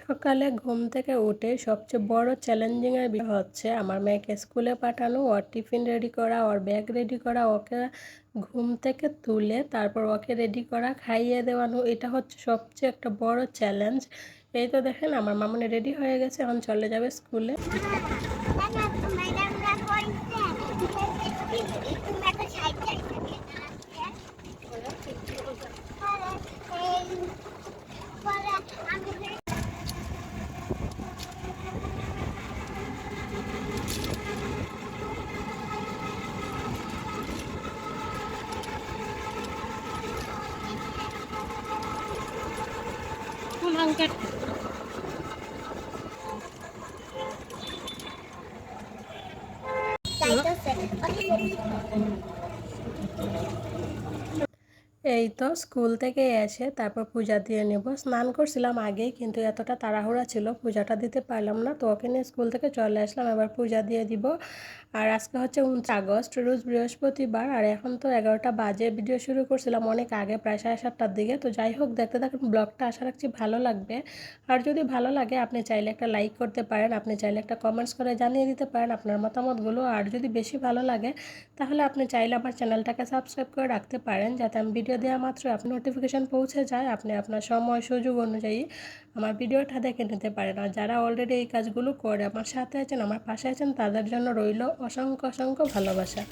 সকালে ঘুম থেকে উঠে সবচেয়ে বড় চ্যালেঞ্জিং এর বিষয় হচ্ছে আমার মেয়েকে স্কুলে পাঠানো, ওর টিফিন রেডি করা, ওর ব্যাগ রেডি করা, ওকে ঘুম থেকে তুলে তারপর ওকে রেডি করা, খাইয়ে দেওয়ানো, এটা হচ্ছে সবচেয়ে একটা বড় চ্যালেঞ্জ। এই তো দেখেন, আমার মামনি রেডি হয়ে গেছে, এখন চলে যাবে স্কুলে। এই তো স্কুল থেকে এসে তারপর পূজা দিয়ে নেব। স্নান করছিলাম আগেই, কিন্তু এতটা তাড়াহুড়া ছিল, পূজাটা দিতে পারলাম না, তো ওকে নিয়ে স্কুল থেকে চলে আসলাম। এবার পূজা দিয়ে দিব। আর আজকে হচ্ছে উনত্রিশ আগস্ট, রোজ বৃহস্পতিবার। আর এখন তো এগারোটা বাজে ভিডিও শুরু করছিলাম অনেক আগে, প্রায় সাড়ে সাতটার দিকে। তো যাই হোক, দেখতে থাকুন ব্লগটা আশা রাখছি ভালো লাগবে। আর যদি ভালো লাগে, আপনি চাইলে একটা লাইক করতে পারেন, আপনি চাইলে একটা কমেন্টস করে জানিয়ে দিতে পারেন আপনার মতামতগুলো। আর যদি বেশি ভালো লাগে, তাহলে আপনি চাইলে আমার চ্যানেলটাকে সাবস্ক্রাইব করে রাখতে পারেন, যাতে আমি ভিডিও দেওয়া মাত্র আপনার নোটিফিকেশান পৌঁছে যায়, আপনি আপনার সময়, সুযোগ অনুযায়ী আমার ভিডিওটা দেখে নিতে পারেন। আর যারা অলরেডি এই কাজগুলো করে, আমার সাথে আছেন, আমার পাশে আছেন, তাদের জন্য রইল অসংখ্য অসংখ্য ভালোবাসা।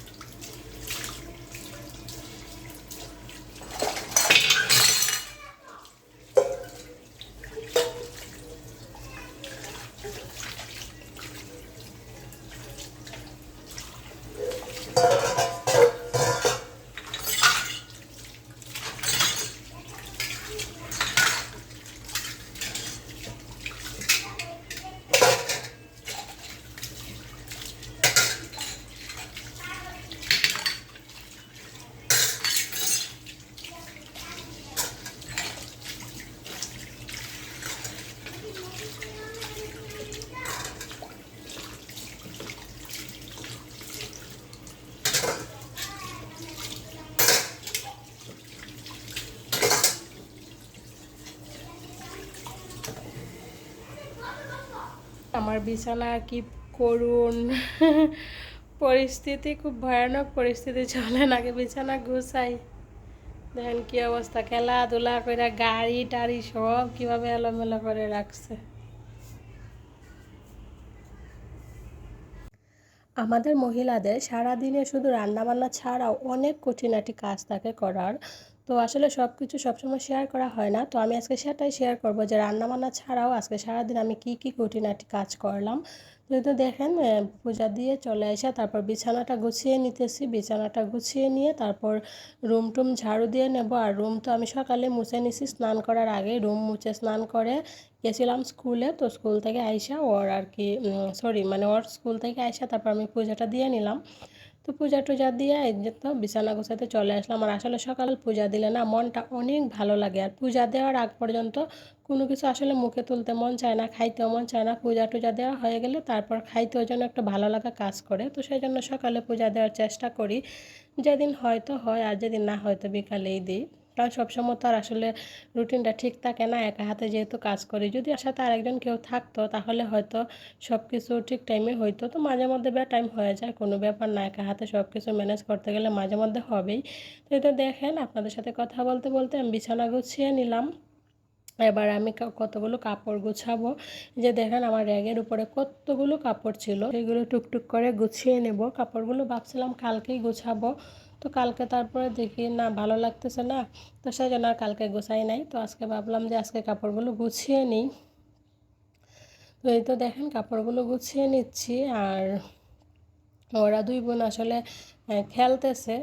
আমার বিছানা কি করুন। পরিস্থিতি খুব ভয়ানক, পরিস্থিতি চলে নাকি বিছানা গুছাই। দেখেন কি অবস্থা, খেলাধুলা করে গাড়ি টাড়ি সব কীভাবে এলোমেলো করে রাখছে। আমাদের মহিলাদের সারাদিনে শুধু রান্নাবান্না ছাড়াও অনেক কঠিনাটি কাজ থাকে করার। তো আসলে সব কিছু সবসময় শেয়ার করা হয় না। তো আমি আজকে সেটাই শেয়ার করব যে রান্নাবান্না ছাড়াও আজকে সারাদিন আমি কি কি খুঁটিনাটি কাজ করলাম। যেহেতু দেখেন পূজা দিয়ে চলে আসা তারপর বিছানাটা গুছিয়ে নিতেছি। বিছানাটা গুছিয়ে নিয়ে তারপর রুম টুম ঝাড়ু দিয়ে নেব। আর রুম তো আমি সকালে মুছে নিছি স্নান করার আগে। রুম মুছে স্নান করে গেছিলাম স্কুলে তো স্কুল থেকে আইসা ওর আর কি সরি মানে ওর স্কুল থেকে আইসা তারপর আমি পূজাটা দিয়ে নিলাম। তো পূজা টুজা দিয়ে যে তো বিছানা গোছাতে চলে আসলাম। আর আসলে সকাল পূজা দিলে না মনটা অনেক ভালো লাগে। আর পূজা দেওয়ার আগ পর্যন্ত কোনো কিছু আসলে মুখে তুলতে মন চায় না, খাইতেও মন চায় না। পূজা টুজা দেওয়া হয়ে গেলে তারপর খাইতেও যেন একটা ভালো লাগা কাজ করে। তো সেই জন্য সকালে পূজা দেওয়ার চেষ্টা করি। যেদিন হয়তো হয় আর যেদিন না হয়তো বিকালেই দিই। কারণ সবসময় তো আর আসলে রুটিনটা ঠিক থাকে না, একা হাতে যেহেতু কাজ করি। যদি সাথে আরেকজন কেউ থাকতো, তাহলে হয়তো সব কিছু ঠিক টাইমে হইতো। তো মাঝে মধ্যে বে টাইম হয়ে যায়, কোনো ব্যাপার না, একা হাতে সব কিছু ম্যানেজ করতে গেলে মাঝে মধ্যে হবেই। তো এটা দেখেন, আপনাদের সাথে কথা বলতে বলতে আমি বিছানা গুছিয়ে নিলাম। এবার আমি কতগুলো কাপড় গুছাবো? যে দেখেন, আমার র্যাগের উপরে কতগুলো কাপড় ছিল। সেগুলো টুকটুক করে গুছিয়ে নেব। কাপড়গুলো ভাবছিলাম কালকেই গুছাবো। তো কালকে তারপরে দেখি, না ভালো লাগতেছে না। তো সেই জন্য আর কালকে গোছাই নাই। তো আজকে ভাবলাম যে আজকে কাপড়গুলো গুছিয়ে নিই। তো এই তো দেখেন কাপড়গুলো গুছিয়ে নিচ্ছি আর ওরা দুই বোন আসলে খেলতেছে।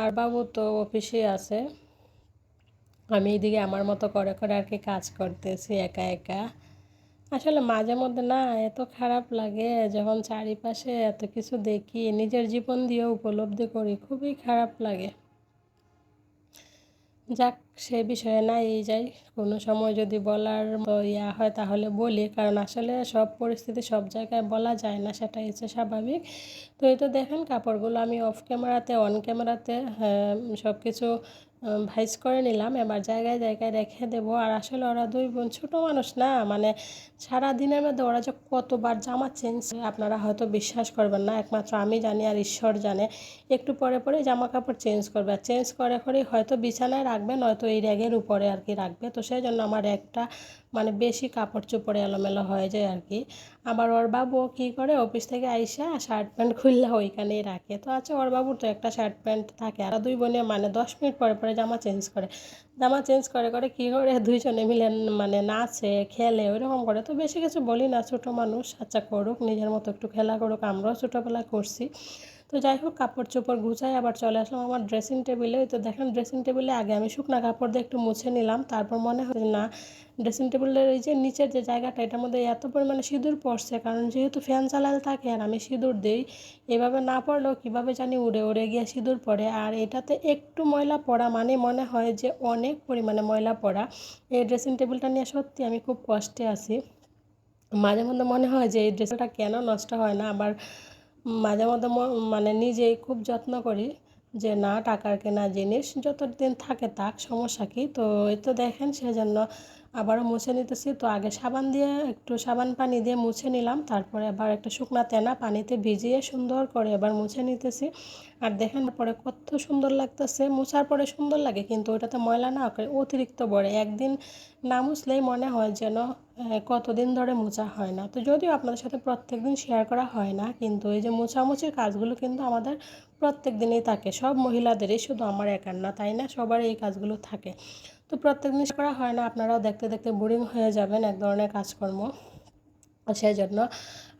আর বাবু তো অফিসে আছে। আমি এইদিকে আমার মতো করে করে আর কি কাজ করতেছি একা একা। আসলে মাঝে মধ্যে না এত খারাপ লাগে যখন চারিপাশে এত কিছু দেখি, নিজের জীবন দিয়ে উপলব্ধি করি, খুবই খারাপ লাগে। যাক সে বিষয়ে না এই যাই। কোনো সময় যদি বলার ইয়া হয় তাহলে বলি, কারণ আসলে সব পরিস্থিতি সব জায়গায় বলা যায় না, সেটাই হচ্ছে স্বাভাবিক। তো এই তো দেখেন, কাপড়গুলো আমি অফ ক্যামেরাতে অন ক্যামেরাতে সব কিছু ভাইজ করে নিলাম। এবার জায়গায় জায়গায় রেখে দেবো। আর আসলে ওরা দুই বোন ছোটো মানুষ না মানে সারা দিনের মধ্যে ওরা যে কতবার জামা চেঞ্জ আপনারা হয়তো বিশ্বাস করবেন না, একমাত্র আমি জানি আর ঈশ্বর জানে। একটু পরে পরে জামা কাপড় চেঞ্জ করবে। চেঞ্জ করে করেই হয়তো বিছানায় রাখবে নয়তো এই র্যাগের উপরে আর কি রাখবে। তো সেই জন্য আমার একটা মানে বেশি কাপড় চোপড়ে এলোমেলো হয়ে যায় আর কি। আবার ওর বাবু কী করে? অফিস থেকে আইসা শার্ট প্যান্ট খুললে ওইখানেই রাখে। তো আচ্ছা ওর বাবুর তো একটা শার্ট প্যান্ট থাকে। আর দুই বোনে মানে দশ মিনিট পরে পরে জামা চেঞ্জ করে। জামা চেঞ্জ করে করে কী করে দুইজনে মিলে মানে নাচে, খেলে, ওইরকম করে। তো বেশি কিছু বলি না, ছোটো মানুষ। আচ্ছা করুক, নিজের মতো একটু খেলা করুক। আমরাও ছোটোবেলা করছি। তো যাই হোক কাপড় চোপড় গুছাই আবার চলে আসলাম আমার ড্রেসিং টেবিলে তো দেখেন ড্রেসিং টেবিলে আগে আমি শুকনো কাপড় দিয়ে একটু মুছে নিলাম, তারপর মনে হয় না ড্রেসিং টেবিলের এই যে নিচের যে জায়গাটা, এটার মধ্যে এত পরিমাণে সিঁদুর পড়ছে, কারণ যেহেতু ফ্যান চালাতে থাকে আর আমি সিঁদুর দিই, এভাবে না পড়লেও কীভাবে জানি উড়ে উড়ে গিয়ে সিঁদুর পড়ে। আর এটাতে একটু ময়লা পড়া মানে মনে হয় যে অনেক পরিমাণে ময়লা পড়া। এই ড্রেসিং টেবিলটা নিয়ে সত্যি আমি খুব কষ্টে আছি। মাঝে মধ্যে মনে হয় যে এই ড্রেসটা কেন নষ্ট হয় না? আবার মাঝে মধ্যে মানে নিজেই খুব যত্ন করি যে না, টাকার কেনা জিনিস যতদিন থাকে তাক সমস্যা কী? তো এই তো দেখেন সেজন্য আবারও মুছে নিতেছি। তো আগে সাবান দিয়ে একটু সাবান পানি দিয়ে মুছে নিলাম। তারপরে আবার একটা শুকনা তেনা পানিতে ভিজিয়ে সুন্দর করে এবার মুছে নিতেছি। আর দেখেন পরে কত সুন্দর লাগতেছে। মুছার পরে সুন্দর লাগে, কিন্তু ওটাতে ময়লা না অতিরিক্ত বড়ে। একদিন না মুছলেই মনে হয় যেন কতদিন ধরে মোছা হয় না। তো যদিও আপনাদের সাথে প্রত্যেক দিন শেয়ার করা হয় না, কিন্তু এই যে মোছামুছির কাজগুলো কিন্তু আমাদের প্রত্যেক দিনেই থাকে। সব মহিলাদেরই শুধু আমার একার না, তাই না? সবার এই কাজগুলো থাকে। তো প্রত্যেক দিন করা হয় না, আপনারাও দেখতে দেখতে বোরিং হয়ে যাবেন, এক ধরনের কাজকর্ম। সেই জন্য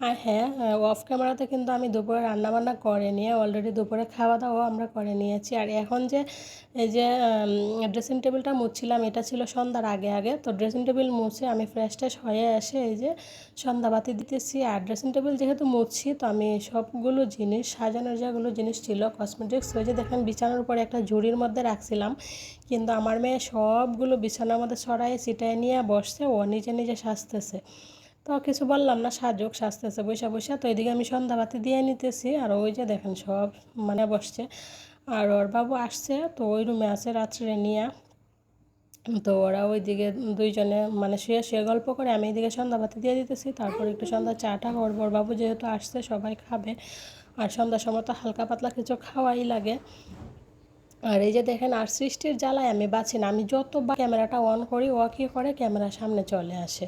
আর হ্যাঁ অফ ক্যামেরাতে কিন্তু আমি দুপুরে রান্নাবান্না করে নিয়ে অলরেডি দুপুরে খাওয়া দাওয়াও আমরা করে নিয়েছি। আর এখন যে, এই যে ড্রেসিং টেবিলটা মুছছিলাম, এটা ছিল সন্ধ্যার আগে আগে। তো ড্রেসিং টেবিল মুছে আমি ফ্রেশ ট্রেশ হয়ে এসে এই যে সন্ধ্যাবাতি দিতেছি। আর ড্রেসিং টেবিল যেহেতু মুছছি, তো আমি সবগুলো জিনিস, সাজানোর যেগুলো জিনিস ছিল কসমেটিক্স ওই যে দেখেন বিছানার উপরে একটা ঝুড়ির মধ্যে রাখছিলাম। কিন্তু আমার মেয়ে সবগুলো বিছানার মধ্যে সরাই ছিটাই নিয়ে বসছে, ও নিজে নিজে সাজতেছে। তো কিছু বললাম না, সাজুক, সাজতেছে বৈশা বৈশা তো এদিকে আমি সন্ধ্যাবাতি দিয়ে নিতেছি। আর ওই যে দেখেন সব মানে বসছে। আর ওর বাবু আসছে, তো ওই রুমে আছে রাত্রে নিয়ে। তো ওরা ওইদিকে দুইজনে মানে শুয়ে শুয়ে গল্প করে। আমি এইদিকে সন্ধ্যাবাতি দিয়ে দিতেছি। তারপর একটু সন্ধ্যা চাটা করব। ওর বাবু যেহেতু আসছে, সবাই খাবে। আর সন্ধ্যার সময় তো হালকা পাতলা কিছু খাওয়াই লাগে। আর এই যে দেখেন, আর সৃষ্টির জ্বালায় আমি বাঁচি না। আমি যতবার ক্যামেরাটা অন করি, ও কী করে? ক্যামেরার সামনে চলে আসে।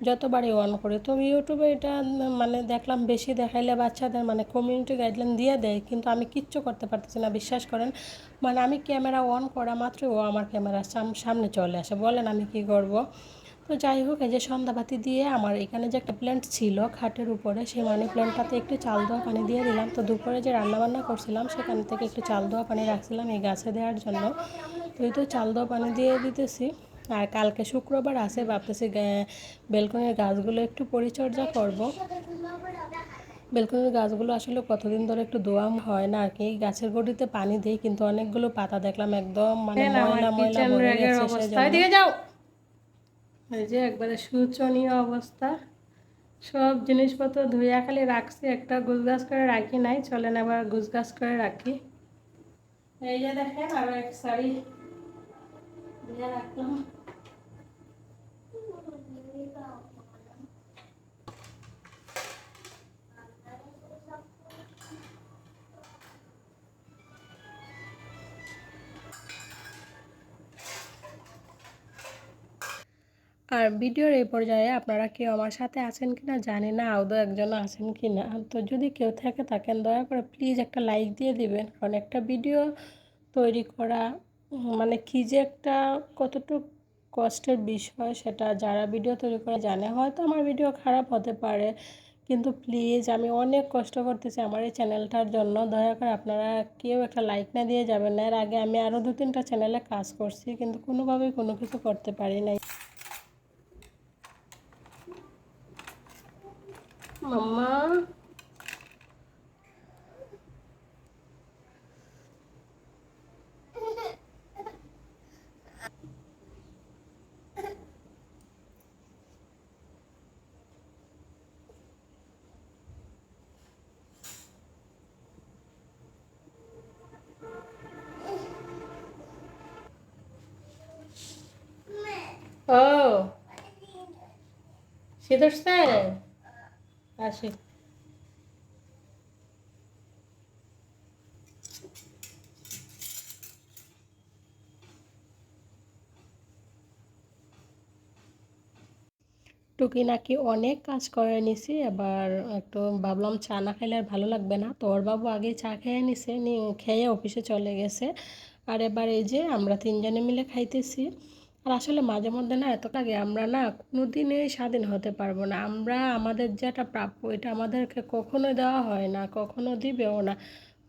যতবারই অন করি, তো ইউটিউবে এটা মানে দেখলাম বেশি দেখাইলে বাচ্চাদের মানে কমিউনিটি গাইডলাইন দিয়ে দেয়, কিন্তু আমি কিচ্ছু করতে পারতেছি না, বিশ্বাস করেন। মানে আমি ক্যামেরা অন করা মাত্র ও আমার ক্যামেরার সামনে চলে আসে, বলেন আমি কি করব? তো যাই হোক, এই যে সন্ধ্যাবাতি দিয়ে আমার এখানে যে একটা প্ল্যান্ট ছিল খাটের উপরে, সেই মানি প্ল্যান্টটাতে একটু চাল দেওয়া পানি দিয়ে দিলাম। তো দুপুরে যে রান্নাবান্না করছিলাম, সেখান থেকে একটু চাল দেওয়া পানি রাখছিলাম এই গাছে দেওয়ার জন্য। তো এই তো চাল দেওয়া পানি দিয়ে দিতেছি। আর কালকে শুক্রবার আছে ভাবতেছি বেলকনির গাছগুলো একটু পরিচর্যা করব। বেলকনির গাছগুলো আসলে কতদিন ধরে একটু দোয়াম হয় না আর কি গাছের গড়িতে পানি দিই কিন্তু অনেকগুলো পাতা দেখলাম একদম মানে ময়লা ময়লা ভরে গেছে যাও। এই যে একবারে শোচনীয় অবস্থা। সব জিনিসপত্র ধুইয়া খালি রাখছি একটা গুছগাছ করে রাখি নাই চলেন আবার গুছগাছ করে রাখি। এই যে দেখেন আরও এক শাড়ি ধুয়ে রাখলাম। আর ভিডিওর এই পর্যায়ে আপনারা কেউ আমার সাথে আছেন কি না জানি না, আদৌ একজন আছেন কি না তো যদি কেউ থেকে থাকেন, দয়া করে প্লিজ একটা লাইক দিয়ে দিবেন। কারণ একটা ভিডিও তৈরি করা মানে কী যে একটা কতটুকু কষ্টের বিষয় সেটা যারা ভিডিও তৈরি করে জানে, হয়তো আমার ভিডিও খারাপ হতে পারে। কিন্তু প্লিজ আমি অনেক কষ্ট করতেছি আমার এই চ্যানেলটার জন্য। দয়া করে আপনারা কেউ একটা লাইক না দিয়ে যাবেন না। এর আগে আমি আরও দু তিনটা চ্যানেলে কাজ করছি, কিন্তু কোনোভাবেই কোনো কিছু করতে পারি নাই। মাম্মা Oh. See, there's that. আসি। টুকি নাকি অনেক কাজ করে নিছি, এবার একটু ভাবলাম চা না খাইলে আর ভালো লাগবে না। তো ওর বাবু আগে চা খেয়ে নিছে খেয়ে অফিসে চলে গেছে। আর এবার এই যে আমরা তিনজনে মিলে খাইতেছি। আর আসলে মাঝে মধ্যে না এতটা লাগে আমরা না কোনো দিনই স্বাধীন হতে পারব না। আমরা আমাদের যেটা প্রাপ্য এটা আমাদেরকে কখনো দেওয়া হয় না, কখনো দিবেও না।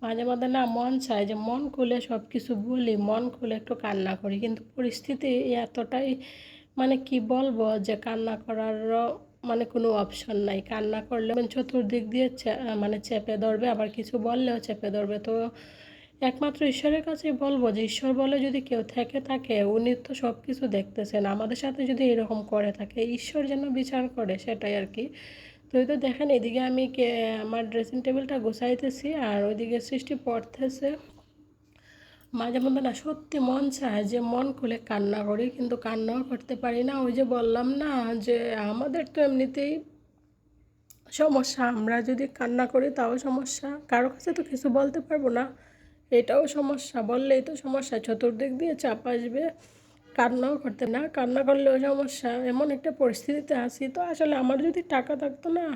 মাঝে মধ্যে না মন চায় যে মন খুলে সব কিছু বলি, মন খুলে একটু কান্না করি। কিন্তু পরিস্থিতি এতটাই মানে কি বলব যে কান্না করারও মানে কোনো অপশন নাই। কান্না করলে চতুর্দিক দিয়ে মানে চেপে ধরবে, আবার কিছু বললেও চেপে ধরবে। তো একমাত্র ঈশ্বরের কাছেই বলব যে ঈশ্বর বলে যদি কেউ থেকে থাকে উনি তো সব কিছু দেখতেছেন। আমাদের সাথে যদি এরকম করে থাকে, ঈশ্বর যেন বিচার করে সেটাই আর কি। তো তো দেখেন, এদিকে আমি আমার ড্রেসিং টেবিলটা গুছাইতেছি আর ওইদিকে সৃষ্টি পড়তেছে। মাঝে মধ্যে না সত্যি মন চায় যে মন খুলে কান্না করি, কিন্তু কান্নাও করতে পারি না। ওই যে বললাম না যে আমাদের তো এমনিতেই সমস্যা। আমরা যদি কান্না করি তাও সমস্যা। কারও কাছে তো কিছু বলতে পারব না। এটাও সমস্যা, বললেই তো সমস্যা। চতুর্দিক দিয়ে চাপ আসবে, কান্নাও করতে না, কান্না করলেও সমস্যা। এমন একটা পরিস্থিতিতে আসি তো, আসলে আমার যদি টাকা থাকতো না,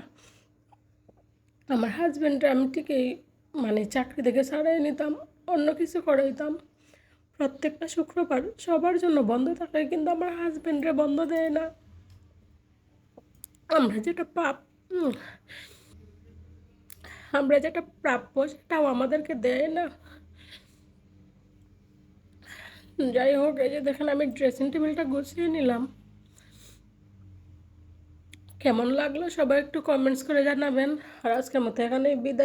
আমার হাজব্যান্ডরা আমি ঠিকই মানে চাকরি থেকে ছাড়াই নিতাম, অন্য কিছু করে দিতাম প্রত্যেকটা শুক্রবার সবার জন্য বন্ধ থাকে কিন্তু আমার হাজব্যান্ডরা বন্ধ দেয় না। আমরা যেটা পাপ আমরা যেটা প্রাপ্য সেটাও আমাদেরকে দেয় না। যাই হোক, এই যে দেখেন আমি ড্রেসিং টেবিলটা গুছিয়ে নিলাম। কেমন লাগল সবাই একটু কমেন্টস করে জানাবেন। আর আজকের মতো এখানে বিদায়।